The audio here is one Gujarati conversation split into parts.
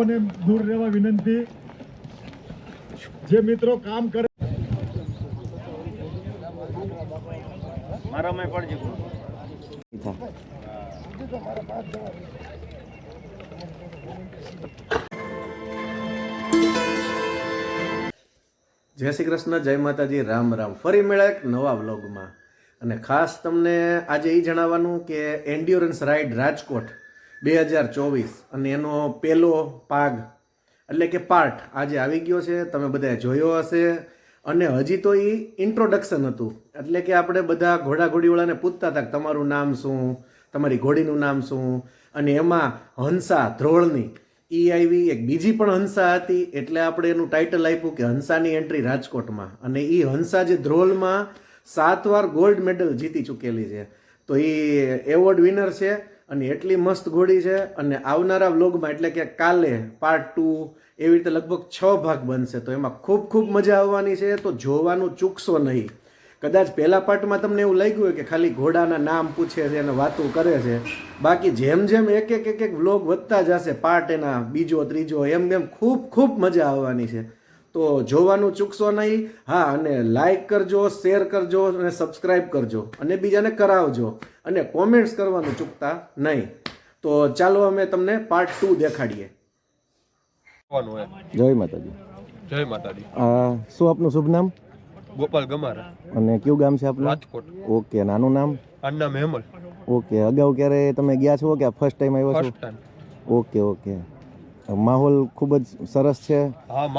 લોકોને દૂર રહેવા વિનંતી. જે મિત્રો કામ કરે મારામાં જય શ્રી કૃષ્ણ જય માતાજી રામ રામ. ફરી મળ્યા એક નવા વ્લોગમાં. અને ખાસ તમને આજે એ જણાવવાનું કે એન્ડ્યોરન્સ રાઇડ રાજકોટ બે હજાર ચોવીસ. અને એનો પહેલો પાગ એટલે કે પાર્ટ આજે આવી ગયો છે, તમે બધાએ જોયો હશે. અને હજી તો એ ઇન્ટ્રોડક્શન હતું. એટલે કે આપણે બધા ઘોડા ઘોડીવાળાને પૂછતા હતા કે તમારું નામ શું, તમારી ઘોડીનું નામ શું? અને એમાં હંસા ધ્રોળની એ આવી એક બીજી પણ હંસા હતી. એટલે આપણે એનું ટાઇટલ આપ્યું કે હંસાની એન્ટ્રી રાજકોટમાં. અને એ હંસા જે ધ્રોલમાં સાત વાર ગોલ્ડ મેડલ જીતી ચૂકેલી છે. તો એ એવોર્ડ વિનર છે. અને એટલી મસ્ત ઘોડી છે અને આવનારા વ્લોગમાં એટલે કે કાલે પાર્ટ ટુ એવી રીતે લગભગ છ ભાગ બનશે. તો એમાં ખૂબ ખૂબ મજા આવવાની છે, તો જોવાનું ચૂકશો નહીં. કદાચ પહેલા પાર્ટમાં તમને એવું લાગ્યું હોય કે ખાલી ઘોડાના નામ પૂછે છે અને વાતો કરે છે. બાકી જેમ જેમ એક એક એક એક વ્લોગ વધતા જશે પાર્ટ એના બીજો, ત્રીજો, એમ એમ ખૂબ ખૂબ મજા આવવાની છે. તો જોવાનું ચૂકશો નહીં. હા, અને લાઈક કરજો શેર કરજો અને સબસ્ક્રાઈબ કરજો. અને બીજાને કરાવજો. અને કોમેન્ટ્સ કરવાનું ચૂકતા નહીં. તો ચાલો અમે તમને પાર્ટ ટુ દેખાડીએ. જય માતાજી. જય માતાજી. આ શું આપનું શુભ નામ? ગોપાલ ગમારા. અને કયું ગામ છે આપનું? રાજકોટ. ઓકે નાનું નામ? અન્ના હેમલ. ઓકે અગાઉ ક્યારે તમે ગયા છો કે ફર્સ્ટ ટાઈમ આવ્યો ફર્સ્ટ છો ઓકે ઓકે. માહોલ ખૂબ જ સરસ છે.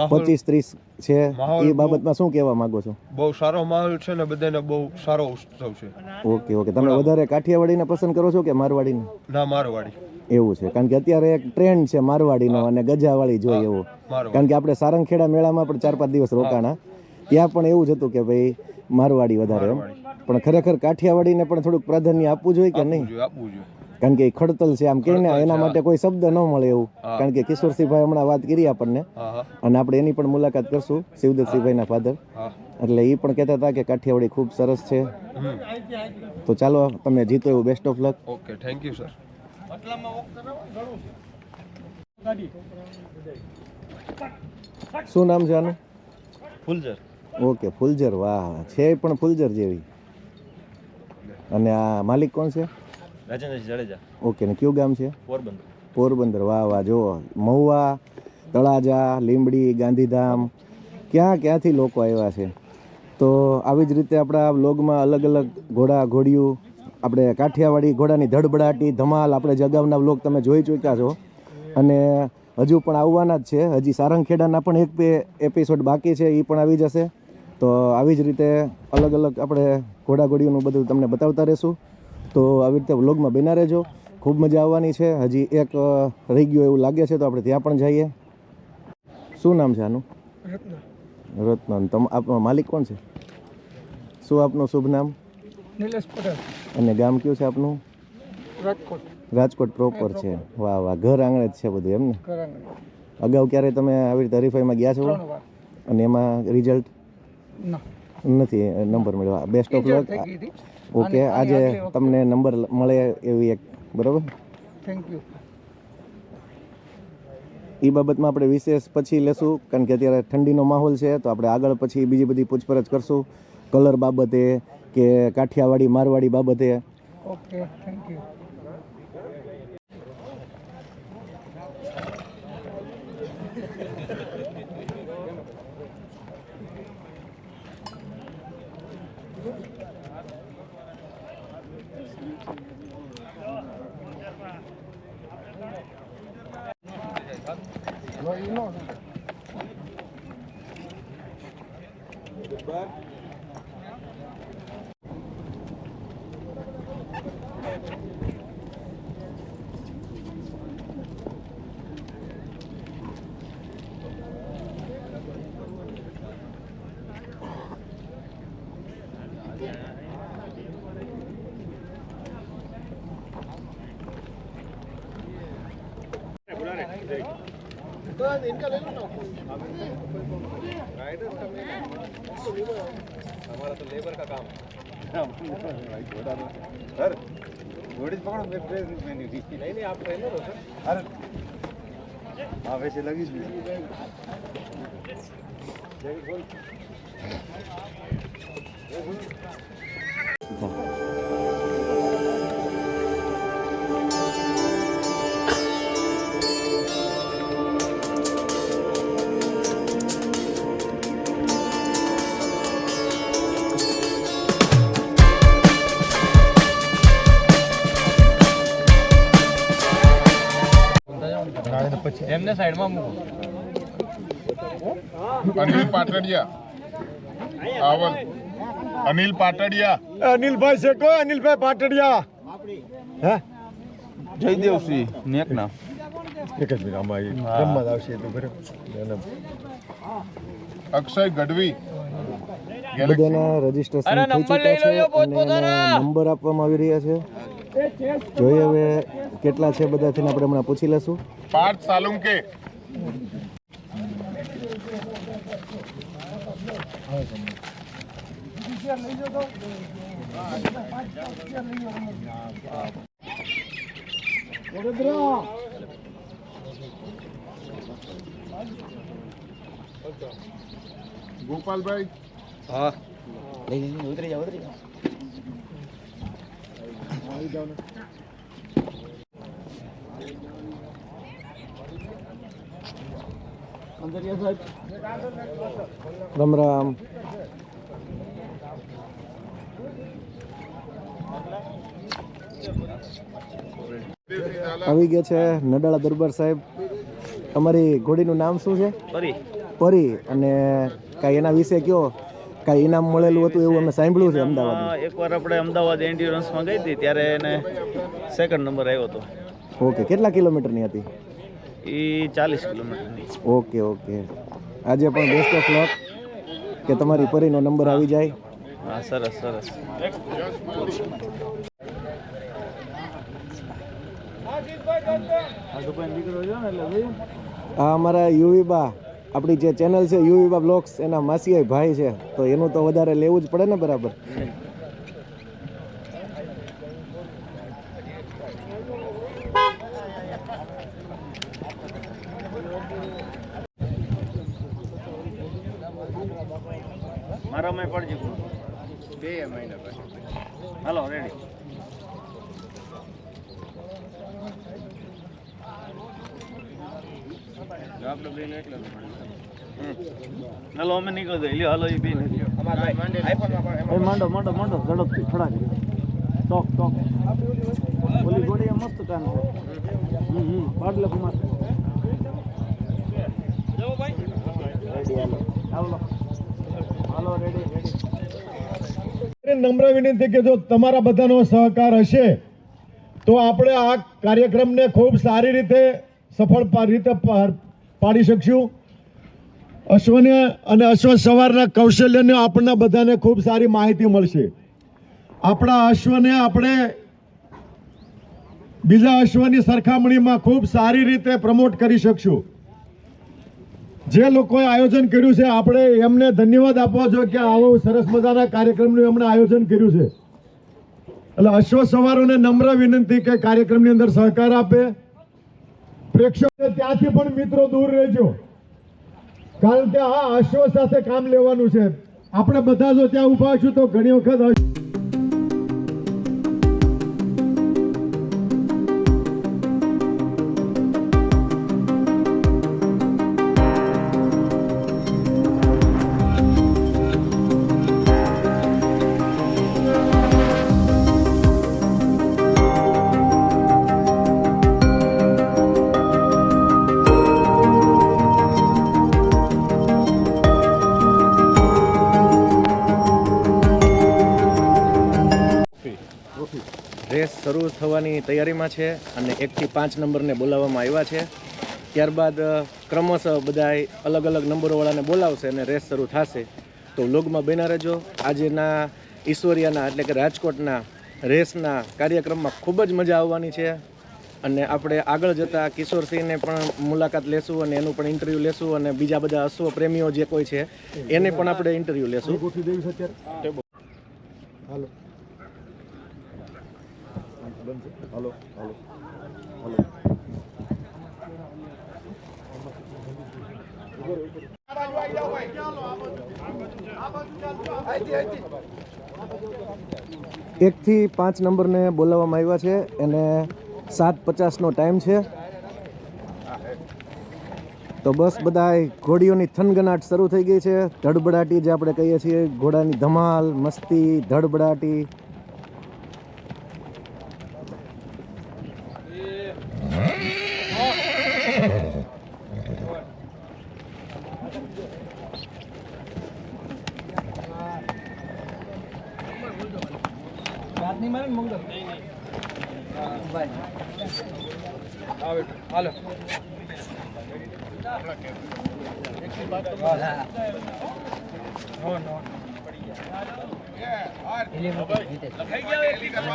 પચીસ ત્રીસ છે. એ બાબતમાં શું કહેવા માંગો છો? બહુ સારો માહોલ છે ને બધાને બહુ સારો ઉત્સવ છે. Okay okay. તમે વધારે કાઠિયાવાડીને પસંદ કરો છો કે મારવાડીને? ના મારવાડી. એવું છે. કારણ કે અત્યારે એક ટ્રેન્ડ છે મારવાડીનો અને ગજાવાળી જોઈએ એવો. કારણ કે આપણે સારંગખેડા મેળામાં પણ ચાર પાંચ દિવસ રોકાણા. ત્યાં પણ એવું જ હતું કે ભાઈ મારવાડી વધારે એમ. પણ ખરેખર કાઠિયાવાડીને પણ થોડુંક પ્રાધાન્ય આપવું જોઈએ કે નહીં? આપવું જોઈએ. કારણ કે એ ખડતલ છે આમ કહીને એના માટે કોઈ શબ્દ ન મળે એવું. કારણ કે કિશોરસિંહભાઈ હમણાં વાત કરી આપણને. અને આપણે એની પણ મુલાકાત કરશું શિવદત્તસિંહભાઈના ફાધર. એટલે એ પણ કહેતા હતા કે કાઠિયાવાડી ખૂબ સરસ છે. તો ચાલો તમે જીતો એવું best of luck okay thank you sir શું નામ છે આનું? ફૂલજર ઓકે ફૂલજર વાહ છે પણ ફૂલજર જેવી. અને આ માલિક કોણ છે? રાજેન્દ્રસિંહ જાડેજા. ઓકે ને કયું ગામ છે? પોરબંદર. પોરબંદર વાહ વાહ જો મહુવા તળાજા લીંબડી ગાંધીધામ. ક્યાં ક્યાંથી લોકો આવ્યા છે? તો આવી જ રીતે આપણા વ્લોગમાં અલગ અલગ ઘોડા ઘોડિયું આપણે કાઠિયાવાડી ઘોડાની ધડબડાટી ધમાલ આપણે જગાવના બ્લોગ તમે જોઈ ચૂક્યા છો. અને હજુ પણ આવવાના જ છે. હજી સારંગખેડાના પણ એક બે એપિસોડ બાકી છે એ પણ આવી જશે. તો આવી જ રીતે અલગ અલગ આપણે ઘોડા ઘોડીઓનું બધું તમને બતાવતા રહેશું. તો આવી રીતે વ્લોગમાં બના રહેજો. ખૂબ મજા આવવાની છે. હજી એક રહી ગયો એવું લાગે છે તો આપણે ત્યાં પણ જઈએ. શું નામ છે આનું? રત્નન તમ આપનો માલિક કોણ છે? શું આપનું શુભ નામ? નિલેશ પટેલ. અને ગામ કયું છે આપનું? રાજકોટ. રાજકોટ પ્રોપર છે. વાહ વાહ. ઘર આંગણે જ છે બધું એમ ને? અગાઉ ક્યારે તમે આવી રીતે હરીફાઈમાં ગયા છો? અને એમાં રિઝલ્ટ નથી નંબર મળ્યો. બેસ્ટ ઓફ લક ઓકે આજે તમને નંબર મળે એવી એક બરાબર? થેન્ક યુ એ બાબતમાં આપણે વિશેષ પછી લેશું કારણ કે અત્યારે ઠંડીનો માહોલ છે તો આપણે આગળ પછી બીજી બધી પૂછપરછ કરશું. કલર બાબતે કે કાઠિયાવાડી મારવાડી બાબતે. ઓકે થેન્ક યુ इनका ले लो ना राइडर्स का हमारा तो लेबर का काम भाई घोड़ा ना सर घोड़ी पकड़ो मैं ट्रेन में नहीं नहीं नहीं आप ट्रेनर हो सर अरे हाँ वैसे लगी इसमें बोल જ એમને સાઈડમાં મૂકો. અનિલ પાટડિયા. આવલ અનિલ પાટડિયા. અનિલભાઈ શેકો અનિલભાઈ પાટડિયા. હે? જયદેવસિંહ નેકના એક જ મિનિટ આમાં એ રમત આવશે તો બરાબર અક્ષય ગઢવી. બધાના રજીસ્ટ્રેશન થઈ ચૂક્યા છે અને એના નંબર આપવામાં આવી રહ્યા છે. જોઈએ હવે કેટલા છે બધા થઈને આપણે હમણાં પૂછી લેશું પાર્થ સાલુંકે. ગોપાલભાઈ. હા. ઉતરી જાઓ ઉતરી જાઓ રામ રામ. આવી ગયા છે નડાળા દરબાર સાહેબ. તમારી ઘોડીનું નામ શું છે? ફરી પરી. અને કાંઈ એના વિશે કયો કાંઈ ઇનામ મળેલું હતું એવું અમે સાંભળ્યું છે અમદાવાદ એકવાર આપણે અમદાવાદ એન્ડ્યુરન્સમાં ગઈ હતી ત્યારે એને સેકન્ડ નંબર આવ્યો હતો. ઓકે કેટલા કિલોમીટરની હતી? એ ચાલીસ કિલોમીટરની. Okay okay. આજે પણ બેસ્ટ ઓફ લક કે તમારી પરીનો નંબર આવી જાય. હા સરસ સરસ. આ અમારા યુવી બા. આપણી જે ચેનલ છે યુવી બ્લોગ્સ, એના માસીયાઈ ભાઈ છે, તો એનું તો વધારે લેવું જ પડે ને બરાબર મારા મેં પડજી બે મહિના હાલો રેડી આપણે બે એટલે હાલો અમે નીકળી જઈએ માંડો માંડો ઝડપથી ફડાક ટોક ટોક ઓલી મસ્ત કામ છે હમ નમ્ર વિનંતી કે જો તમારા બધાનો સહકાર હશે, તો આપણે આ કાર્યક્રમને ખૂબ સારી રીતે સફળ રીતે પાડી શકશું? અશ્વને અને અશ્વ સવારના કૌશલ્યને આપણને બધાને ખૂબ સારી માહિતી મળશે. આપણા અશ્વને આપણે બીજા અશ્વની સરખામણીમાં ખૂબ સારી રીતે પ્રમોટ કરી શકશું. જે લોકોએ આયોજન કર્યું છે, આપણે એમને ધન્યવાદ આપવા જોઈએ કે આવો સરસ મજાના કાર્યક્રમનું એમણે આયોજન કર્યું છે. એટલે અશ્વ સવારોને નમ્ર વિનંતી કે કાર્યક્રમની અંદર સહકાર આપે. પ્રેક્ષકો ત્યાંથી પણ મિત્રો દૂર રહેજો. કારણ કે આ અશ્વ સાથે કામ લેવાનું છે. આપણે બધા જો ત્યાં ઊભા છું તો ઘણી વખત શરૂ થવાની તૈયારીમાં છે અને એકથી પાંચ નંબરને બોલાવવામાં આવ્યા છે. ત્યારબાદ ક્રમશઃ બધા અલગ અલગ નંબરોવાળાને બોલાવશે અને રેસ શરૂ થશે. તો વ્લોગમાં બન્યા રહેજો. આજના ઈશ્વરિયાના એટલે કે રાજકોટના રેસના કાર્યક્રમમાં ખૂબ જ મજા આવવાની છે. અને આપણે આગળ જતા કિશોરસિંહને પણ મુલાકાત લેશું અને એનું પણ ઇન્ટરવ્યૂ લેશું અને બીજા બધા અશ્વ પ્રેમીઓ જે કોઈ છે એને પણ આપણે ઇન્ટરવ્યૂ લેશું. હાલો. બનશે હાલો હાલો હાલો. એકથી પાંચ નંબરને બોલાવવામાં આવ્યા છે અને સાત પચાસનો ટાઈમ છે. તો બસ બધાય ઘોડીઓની થનગનાટ શરૂ થઈ ગઈ છે. ધડબડાટી જે આપણે કહીએ છીએ, ઘોડાની ધમાલ, મસ્તી, ધડબડાટી. Mm-hmm.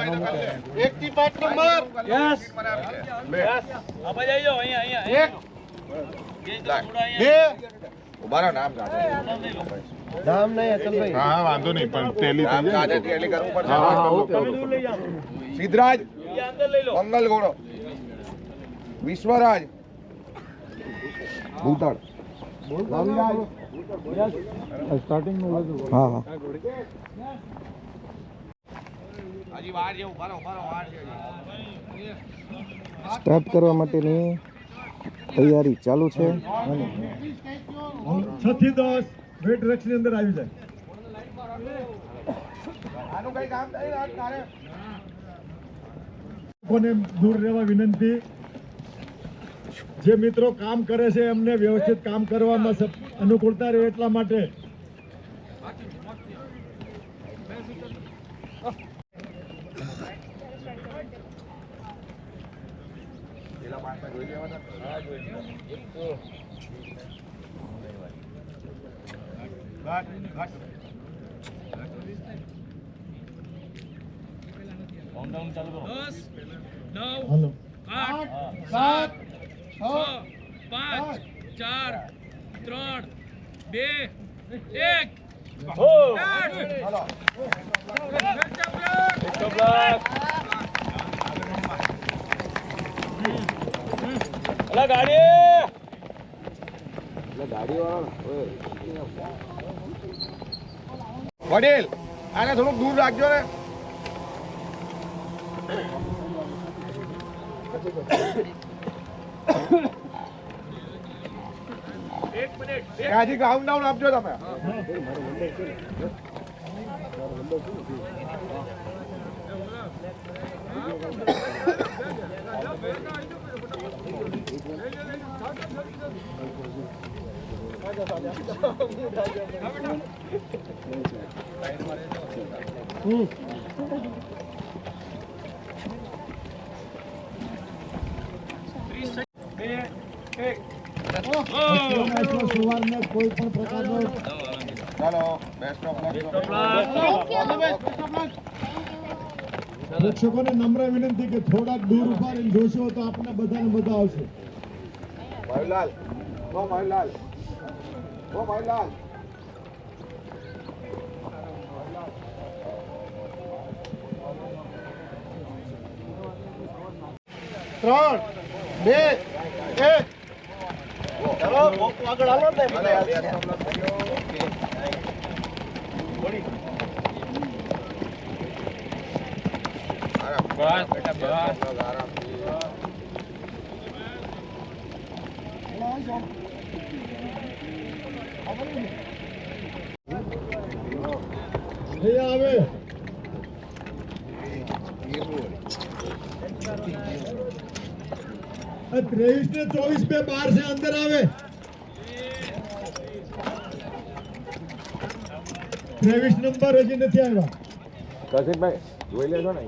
એક થી પાંચ નંબર યસ યસ આપણે જઈ જાઓ અહીંયા અહીંયા બે ઉભારો નામ હા હા વાંધો નહીં પણ ટેલી ટેલી કરવું પડશે. સિદ્ધરાજ મંગલ ઘોડો વિશ્વરાજ ભૂતળ. હા હા. સ્ટાર્ટ કરવા માટેની તૈયારી ચાલુ છે અને 6 થી દસ વેટ રેક્સની અંદર આવી જાય. લોકોને દૂર રહેવા વિનંતી. જે મિત્રો કામ કરે છે એમને વ્યવસ્થિત કામ કરવામાં અનુકૂળતા રહે એટલા માટે. હાલો. સાત છ પાંચ ચાર ત્રણ બે એક. વડીલ આને થોડુંક દૂર રાખજો ને. ત્યાંથી કાઉન્ટ ડાઉન આપજો તમે. સવારને કોઈ પણ પ્રકારનો ચાલો બેસ્ટ ઓફ લક પ્રેક્ષકોને નમ્ર વિનંતી કે થોડાક દૂર ઊભા રહીને જોશો તો આપણે બધાને મજા આવશે. ભાઈલાલ ઓ ભાઈલાલ ઓ ભાઈલાલ. ત્રણ બે એક. આગળ હાલો ને. ત્રેવીસ ને ચોવીસ બે બાર છે અંદર આવે ત્રેવીસ નંબર હજી નથી આવ્યા કશિકભાઈ જોઈ લેજો ને